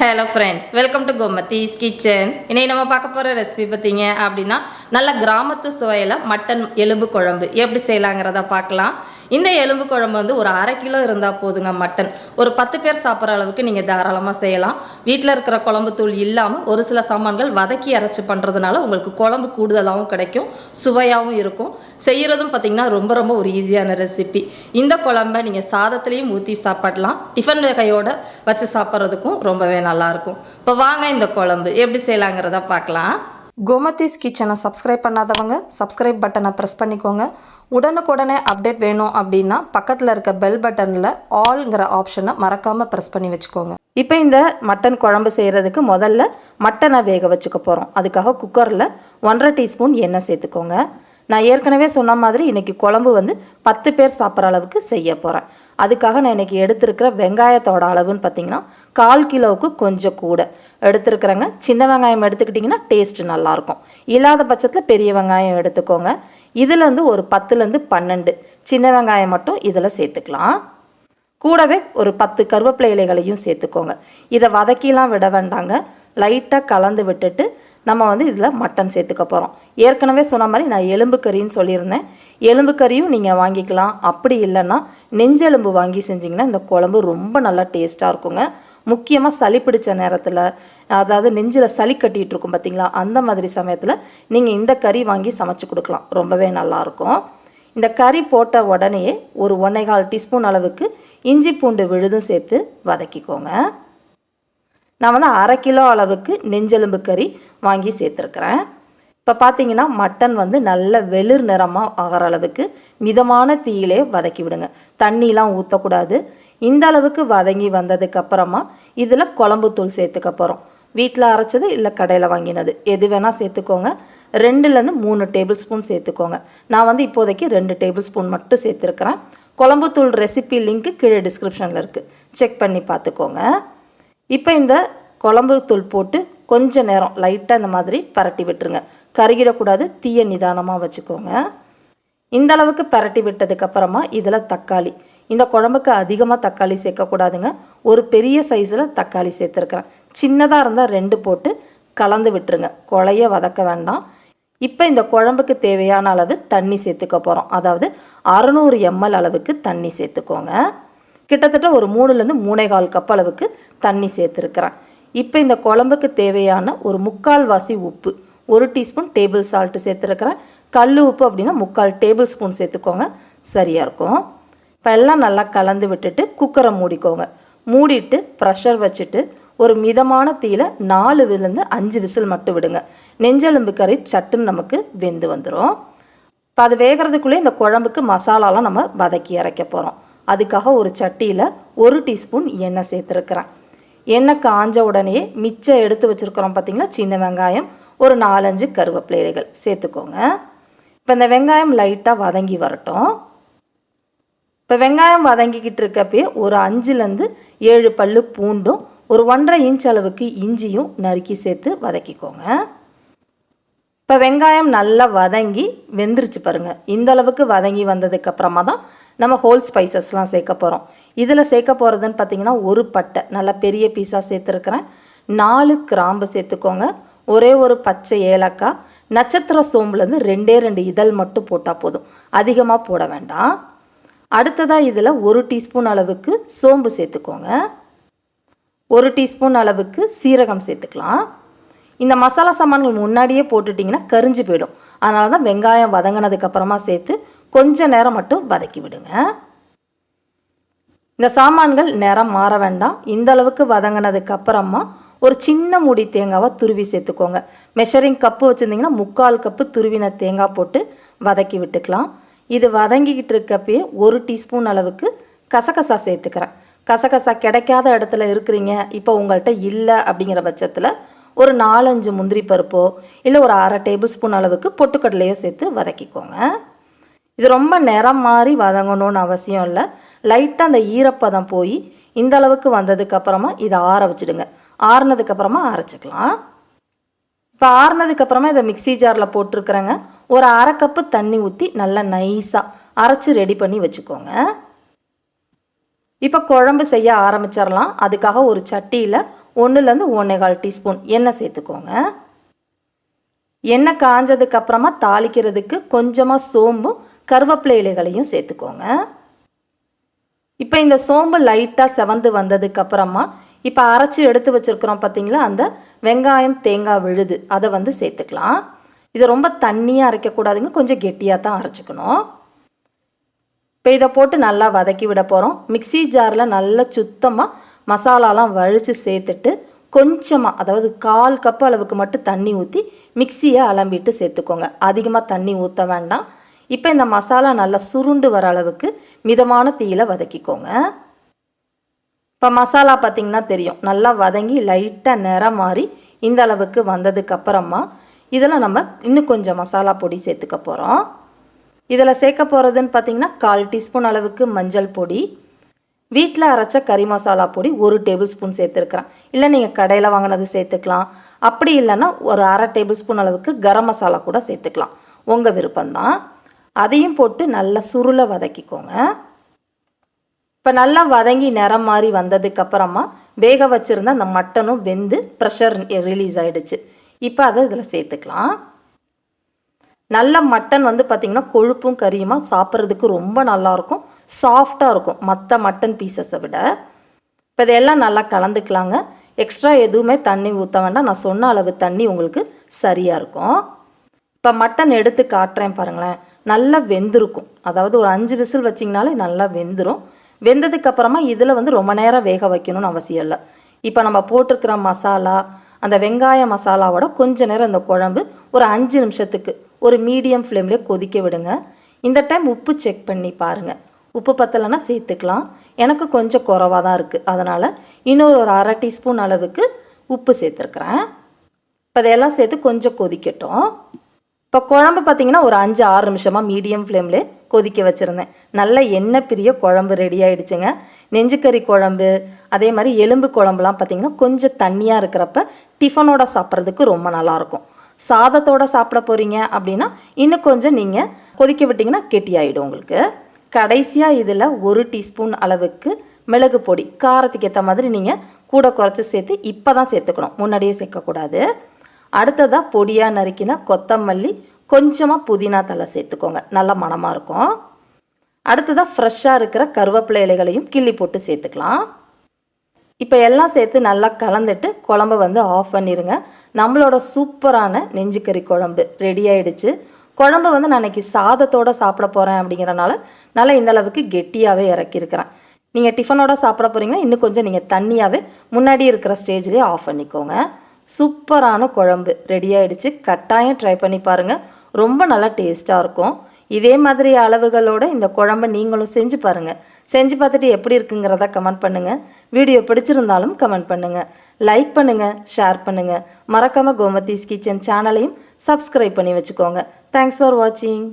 Hello friends welcome to Gomathi's kitchen இன்னைக்கு நம்ம பார்க்க போகிற ரெசிபி பார்த்தீங்க அப்படின்னா நல்ல கிராமத்து சுவையில் மட்டன் எலும்பு குழம்பு. எப்படி செய்யலாங்கிறத பார்க்கலாம். இந்த எலும்பு குழம்பு வந்து ஒரு அரை கிலோ இருந்தால் போதுங்க மட்டன். ஒரு பத்து பேர் சாப்பிட்ற அளவுக்கு நீங்கள் தாராளமாக செய்யலாம். வீட்டில் இருக்கிற குழம்பு தூள் இல்லாமல் ஒரு சில சாமான்கள் வதக்கி அரைச்சி பண்ணுறதுனால உங்களுக்கு குழம்பு கூடுதலாகவும் கிடைக்கும் சுவையாகவும் இருக்கும். செய்கிறதும் பார்த்தீங்கன்னா ரொம்ப ரொம்ப ஒரு ஈஸியான ரெசிபி இந்த குழம்ப நீங்கள் சாதத்துலேயும் ஊற்றி சாப்பிடலாம். டிஃபன் வகையோடு வச்சு சாப்பிட்றதுக்கும் ரொம்பவே நல்லாயிருக்கும் இப்போ வாங்க இந்த குழம்பு. எப்படி செய்யலாங்கிறத பார்க்கலாம். கோமதிஸ் கிச்சனை சப்ஸ்கிரைப் பண்ணாதவங்க சப்ஸ்கிரைப் பட்டனை ப்ரெஸ் பண்ணிக்கோங்க. உடனுக்குடனே அப்டேட் வேணும் அப்படின்னா பக்கத்தில் இருக்க பெல் பட்டனில் ஆல்ங்கிற ஆப்ஷனை மறக்காமல் ப்ரெஸ் பண்ணி வச்சுக்கோங்க. இப்போ இந்த மட்டன் குழம்பு செய்கிறதுக்கு முதல்ல மட்டனை வேக வச்சுக்க போகிறோம் அதுக்காக குக்கரில் ஒன்றரை டீஸ்பூன் எண்ணெய் சேர்த்துக்கோங்க. நான் ஏற்கனவே சொன்ன மாதிரி இன்றைக்கி குழம்பு வந்து பத்து பேர் சாப்பிட்ற அளவுக்கு செய்ய போகிறேன் அதுக்காக நான் இன்றைக்கி எடுத்திருக்கிற வெங்காயத்தோட அளவுன்னு பார்த்தீங்கன்னா கால் கிலோவுக்கு கொஞ்சம் கூட. எடுத்துருக்குறேங்க. சின்ன வெங்காயம் எடுத்துக்கிட்டிங்கன்னா டேஸ்ட்டு நல்லாயிருக்கும். இல்லாத பட்சத்தில் பெரிய வெங்காயம் எடுத்துக்கோங்க. இதுலேருந்து ஒரு பத்துலேருந்து பன்னெண்டு. சின்ன வெங்காயம் மட்டும் இதில் சேர்த்துக்கலாம். கூடவே ஒரு பத்து கருவேப்பிலை இலைகளையும் சேர்த்துக்கோங்க. இதை வதக்கிலாம் விட வேண்டாங்க. லைட்டாக கலந்து விட்டுட்டு நம்ம வந்து இதில் மட்டன் சேர்த்துக்க போகிறோம் ஏற்கனவே சொன்ன மாதிரி நான் எலும்பு கறின்னு சொல்லியிருந்தேன். எலும்பு கறியும் நீங்கள் வாங்கிக்கலாம். அப்படி இல்லைன்னா நெஞ்செலும்பு வாங்கி செஞ்சிங்கன்னா இந்த குழம்பு ரொம்ப நல்லா டேஸ்ட்டாக இருக்குங்க. முக்கியமாக சளி பிடிச்ச நேரத்தில் அதாவது நெஞ்சில் சளி கட்டிகிட்டு இருக்கும் பார்த்தீங்களா அந்த மாதிரி சமயத்தில் நீங்கள் இந்த கறி வாங்கி சமைச்சு கொடுக்கலாம். ரொம்பவே நல்லாயிருக்கும் இந்த கறி போட்ட உடனேயே ஒரு ஒன்றே கால் டீஸ்பூன் அளவுக்கு இஞ்சி பூண்டு விழுதும் சேர்த்து வதக்கிக்கோங்க. நான் வந்து அரை கிலோ அளவுக்கு நெஞ்செலும்பு கறி வாங்கி சேர்த்துருக்குறேன். இப்போ பார்த்தீங்கன்னா மட்டன் வந்து நல்ல வெளிர் நிறமாக ஆகிற அளவுக்கு மிதமான தீயிலே வதக்கி விடுங்க. தண்ணிலாம் ஊற்றக்கூடாது இந்த அளவுக்கு வதங்கி வந்ததுக்கப்புறமா இதில் குழம்பு தூள் சேர்த்துக்க போகிறோம் வீட்டில் அரைச்சது இல்லை கடையில் வாங்கினது. எது வேணால் சேர்த்துக்கோங்க. ரெண்டுலேருந்து மூணு டேபிள் ஸ்பூன் சேர்த்துக்கோங்க. நான் வந்து இப்போதைக்கு ரெண்டு டேபிள் ஸ்பூன் மட்டும் சேர்த்துருக்குறேன். குழம்புத்தூள் ரெசிபி லிங்க்கு கீழே டிஸ்கிரிப்ஷனில் இருக்குது செக் பண்ணி பார்த்துக்கோங்க இப்போ இந்த குழம்பு தூள் போட்டு கொஞ்சம் நேரம் லைட்டாக இந்த மாதிரி பரட்டி விட்டுருங்க. கருகிடக்கூடாது தீய நிதானமாக வச்சுக்கோங்க. இந்த அளவுக்கு பரட்டி விட்டதுக்கப்புறமா இதில் தக்காளி. இந்த குழம்புக்கு அதிகமாக தக்காளி சேர்க்கக்கூடாதுங்க. ஒரு பெரிய சைஸில் தக்காளி சேர்த்துருக்குறேன். சின்னதாக இருந்தால் ரெண்டு போட்டு கலந்து விட்டுருங்க. குழைய வதக்க வேண்டாம். இப்போ இந்த குழம்புக்கு தேவையான அளவு தண்ணி சேர்த்துக்க போகிறோம் அதாவது அறநூறு எம்எல் அளவுக்கு தண்ணி சேர்த்துக்கோங்க. கிட்டத்தட்ட ஒரு மூணுலேருந்து மூணே கால் கப் அளவுக்கு தண்ணி சேர்த்துருக்குறேன். இப்போ இந்த குழம்புக்கு தேவையான ஒரு முக்கால்வாசி உப்பு ஒரு டீஸ்பூன் டேபிள் சால்ட்டு சேர்த்துருக்குறேன். கல் உப்பு அப்படின்னா முக்கால் டேபிள் ஸ்பூன் சேர்த்துக்கோங்க. சரியாக இருக்கும். இப்போ எல்லாம் நல்லா கலந்து விட்டுட்டு குக்கரை மூடிக்கோங்க. மூடிட்டு ப்ரெஷர் வச்சுட்டு ஒரு மிதமான தீயில் நாலு விழுந்து அஞ்சு விசில் மட்டும் விடுங்க. நெஞ்செலும்பு கறி சட்டுன்னு நமக்கு வெந்து வந்துடும் இப்போ அது வேகிறதுக்குள்ளே இந்த குழம்புக்கு மசாலாலாம் நம்ம வதக்கி இறக்க போகிறோம் அதுக்காக ஒரு சட்டியில் ஒரு டீஸ்பூன் எண்ணெய் சேர்த்துருக்குறேன். எண்ணெய் காஞ்ச உடனே மிச்சம் எடுத்து வச்சுருக்குறோம் பார்த்தீங்களா சின்ன வெங்காயம் ஒரு நாலஞ்சு கருவேப்பிலைகள் சேர்த்துக்கோங்க. இப்போ இந்த வெங்காயம் லைட்டாக வதங்கி வரட்டும். இப்போ வெங்காயம் வதங்கிக்கிட்டு இருக்கப்பே ஒரு அஞ்சுலேருந்து ஏழு பல்லு பூண்டும் ஒரு ஒன்றரை இன்ச் அளவுக்கு இஞ்சியும் நறுக்கி சேர்த்து வதக்கிக்கோங்க. இப்போ வெங்காயம் நல்லா வதங்கி வெந்துருச்சு பாருங்கள் இந்த அளவுக்கு வதங்கி வந்ததுக்கப்புறமா தான் நம்ம ஹோல் ஸ்பைசஸ்லாம் சேர்க்க போகிறோம் இதில் சேர்க்க போகிறதுன்னு பார்த்தீங்கன்னா ஒரு பட்டை. நல்லா பெரிய பீஸாக சேர்த்துருக்குறேன். நாலு கிராம்பு சேர்த்துக்கோங்க. ஒரே ஒரு பச்சை ஏலக்காய். நட்சத்திர சோம்புலேருந்து ரெண்டே ரெண்டு இதழ் மட்டும் போட்டால் போதும். அதிகமாக போட வேண்டாம். அடுத்ததாக இதில் ஒரு டீஸ்பூன் அளவுக்கு சோம்பு சேர்த்துக்கோங்க. ஒரு டீஸ்பூன் அளவுக்கு சீரகம் சேர்த்துக்கலாம். இந்த மசாலா சாமான்கள் முன்னாடியே போட்டுட்டிங்கன்னா கரிஞ்சு போயிடும். அதனால தான் வெங்காயம் வதங்கினதுக்கப்புறமா சேர்த்து கொஞ்சம் நேரம் மட்டும் வதக்கி விடுங்க. இந்த சாமான்கள் நிறம் மாற வேண்டாம். இந்த அளவுக்கு வதங்கினதுக்கு அப்புறமா ஒரு சின்ன மூடி தேங்காவை துருவி சேர்த்துக்கோங்க. மெஷரிங் கப்பு வச்சுருந்தீங்கன்னா முக்கால் கப்பு துருவின தேங்காய் போட்டு வதக்கி விட்டுக்கலாம். இது வதங்கிக்கிட்டு இருக்கப்பயே ஒரு டீஸ்பூன் அளவுக்கு கசகசா சேர்த்துக்கிறேன். கசகசா கிடைக்காத இடத்துல இருக்கிறீங்க. இப்போ உங்கள்கிட்ட இல்லை அப்படிங்கிற பட்சத்தில் ஒரு நாலஞ்சு முந்திரி பருப்போ இல்லை ஒரு அரை டேபிள் ஸ்பூன் அளவுக்கு பொட்டுக்கடலையோ சேர்த்து வதக்கிக்கோங்க. இது ரொம்ப நிறம் மாறி வதங்கணும்னு அவசியம் இல்லை. லைட்டாக அந்த ஈரப்பதம் போய் இந்த அளவுக்கு வந்ததுக்கப்புறமா இதை ஆற வச்சுடுங்க. ஆறுனதுக்கப்புறமா அரைச்சிக்கலாம். இப்போ ஆறுனதுக்கப்புறமா இதை மிக்ஸி ஜாரில் போட்டிருக்கிறேங்க. ஒரு அரை கப்பு தண்ணி ஊற்றி நல்லா நைஸாக அரைச்சி ரெடி பண்ணி வச்சுக்கோங்க. இப்போ குழம்பு செய்ய ஆரம்பிச்சிடலாம். அதுக்காக ஒரு சட்டியில் ஒன்றுலேருந்து ஒன்றேகால் டீஸ்பூன் எண்ணெய் சேர்த்துக்கோங்க. எண்ணெய் காஞ்சதுக்கப்புறமா தாளிக்கிறதுக்கு கொஞ்சமாக சோம்பும் கருவேப்பிலை இலைகளையும் சேர்த்துக்கோங்க. இப்போ இந்த சோம்பு லைட்டாக செவந்து வந்ததுக்கப்புறமா இப்போ அரைச்சி எடுத்து வச்சுருக்குறோம் பார்த்தீங்களா அந்த வெங்காயம் தேங்காய் விழுது அதை வந்து சேர்த்துக்கலாம். இது ரொம்ப தண்ணியாக அரைக்கக்கூடாதுங்க கொஞ்சம் கெட்டியாக தான் அரைச்சிக்கணும். இப்போ இதை போட்டு நல்லா வதக்கி விட போகிறோம் மிக்ஸி ஜாரில் நல்லா சுத்தமாக மசாலாலாம் வழித்து சேர்த்துட்டு கொஞ்சமாக அதாவது கால் கப் அளவுக்கு மட்டும் தண்ணி ஊற்றி மிக்சியை அலம்பிட்டு சேர்த்துக்கோங்க. அதிகமாக தண்ணி ஊற்ற வேண்டாம். இப்போ இந்த மசாலா நல்லா சுருண்டு வர அளவுக்கு மிதமான தீயில் வதக்கிக்கோங்க. இப்போ மசாலா பார்த்திங்கன்னா தெரியும். நல்லா வதங்கி லைட்டாக நிறம் மாறி இந்த அளவுக்கு வந்ததுக்கப்புறமா இதில் நம்ம இன்னும் கொஞ்சம் மசாலா பொடி சேர்த்துக்க போகிறோம் இதில் சேர்க்க போகிறதுன்னு பார்த்தீங்கன்னா கால் டீஸ்பூன் அளவுக்கு மஞ்சள் பொடி வீட்டில் அரைச்ச கறி மசாலா பொடி ஒரு டேபிள் ஸ்பூன் சேர்த்துருக்குறேன். இல்லை நீங்கள் கடையில் வாங்கினது சேர்த்துக்கலாம். அப்படி இல்லைன்னா ஒரு அரை டேபிள் ஸ்பூன் அளவுக்கு கரம் மசாலா கூட சேர்த்துக்கலாம். உங்கள் விருப்பம்தான். அதையும் போட்டு நல்லா சுருளை வதக்கிக்கோங்க. இப்போ நல்லா வதங்கி நிறம் மாறி வந்ததுக்கப்புறமா வேக வச்சுருந்த அந்த மட்டனும் வெந்து ப்ரெஷர் ரிலீஸ் ஆகிடுச்சு இப்போ அதை இதில் சேர்த்துக்கலாம். நல்ல மட்டன் வந்து பார்த்திங்கன்னா கொழுப்பும் கறியுமா சாப்பிட்றதுக்கு ரொம்ப நல்லாயிருக்கும். சாஃப்டாக இருக்கும் மற்ற மட்டன் பீசஸை விட. இப்போ இதெல்லாம் நல்லா கலந்துக்கலாங்க. எக்ஸ்ட்ரா எதுவுமே தண்ணி ஊற்ற வேண்டாம். நான் சொன்ன அளவு தண்ணி உங்களுக்கு சரியாக இருக்கும். இப்போ மட்டன் எடுத்து காட்டுறேன் பாருங்களேன். நல்லா வெந்திருக்கும். அதாவது ஒரு அஞ்சு விசில் வச்சிங்கனாலே நல்லா வெந்துடும் வெந்ததுக்கு அப்புறமா இதில் வந்து ரொம்ப நேரம் வேக வைக்கணும்னு அவசியம் இல்லை. இப்போ நம்ம போட்டிருக்கிற மசாலா அந்த வெங்காய மசாலாவோட கொஞ்ச நேரம் இந்த குழம்பு ஒரு அஞ்சு நிமிஷத்துக்கு ஒரு மீடியம் ஃப்ளேம்லேயே கொதிக்க விடுங்க. இந்த டைம் உப்பு செக் பண்ணி பாருங்கள் உப்பு பத்தலைன்னா சேர்த்துக்கலாம். எனக்கு கொஞ்சம் குறவாக தான் இருக்குது அதனால் இன்னொரு ஒரு அரை டீஸ்பூன் அளவுக்கு உப்பு சேர்த்துருக்குறேன். இப்போ இதையெல்லாம் சேர்த்து கொஞ்சம் கொதிக்கட்டும். இப்போ குழம்பு பார்த்தீங்கன்னா ஒரு அஞ்சு ஆறு நிமிஷமாக மீடியம் ஃப்ளேமில் கொதிக்க வச்சுருந்தேன். நல்ல எண்ணெய் பிரிய குழம்பு ரெடி ஆகிடுச்சுங்க நெஞ்சுக்கறி குழம்பு அதே மாதிரி எலும்பு குழம்புலாம் பார்த்தீங்கன்னா கொஞ்சம் தண்ணியாக இருக்கிறப்ப டிஃபனோட சாப்பிட்றதுக்கு ரொம்ப நல்லாயிருக்கும். சாதத்தோட சாப்பிட போகிறீங்க அப்படின்னா இன்னும் கொஞ்சம் நீங்கள் கொதிக்க விட்டிங்கன்னா கெட்டியாயிடும் உங்களுக்கு. கடைசியாக இதில் ஒரு டீஸ்பூன் அளவுக்கு மிளகு பொடி காரத்துக்கு ஏற்ற மாதிரி நீங்கள் கூட குறைச்சி சேர்த்து இப்போ தான் சேர்த்துக்கணும். முன்னாடியே சேர்க்கக்கூடாது. அடுத்ததாக பொடியாக நறுக்கினா கொத்தமல்லி கொஞ்சமாக புதினா தலை சேர்த்துக்கோங்க. நல்ல மணமாக இருக்கும். அடுத்ததாக ஃப்ரெஷ்ஷாக இருக்கிற கருவேப்பிலை இலைகளையும் கிள்ளி போட்டு சேர்த்துக்கலாம். இப்போ எல்லாம் சேர்த்து நல்லா கலந்துட்டு குழம்ப வந்து ஆஃப் பண்ணிடுங்க நம்மளோட சூப்பரான நெஞ்சுக்கறி குழம்பு ரெடி ஆயிடுச்சு. குழம்பு வந்து நான் இன்னைக்கு சாதத்தோட சாப்பிட போகிறேன் அப்படிங்கிறனால நல்லா இந்தளவுக்கு கெட்டியாகவே இறக்கியிருக்கிறேன். நீங்கள் டிஃபனோட சாப்பிட போகிறீங்கன்னா இன்னும் கொஞ்சம் நீங்கள் தண்ணியாகவே முன்னாடி இருக்கிற ஸ்டேஜ்லேயே ஆஃப் பண்ணிக்கோங்க. சூப்பரான குழம்பு ரெடி ஆயிடுச்சு. கட்டாயம் ட்ரை பண்ணி பாருங்கள் ரொம்ப நல்லா டேஸ்ட்டாக இருக்கும். இதே மாதிரி அளவுகளோட இந்த குழம்பை நீங்களும் செஞ்சு பாருங்கள் செஞ்சு பார்த்துட்டு எப்படி இருக்குங்கிறத கமெண்ட் பண்ணுங்கள் வீடியோ பிடிச்சிருந்தாலும் கமெண்ட் பண்ணுங்கள் லைக் பண்ணுங்கள் ஷேர் பண்ணுங்கள் மறக்காமல் கோமதீஸ் கிச்சன் சேனலையும் சப்ஸ்கிரைப் பண்ணி வச்சுக்கோங்க. தேங்க்ஸ் ஃபார் வாட்சிங்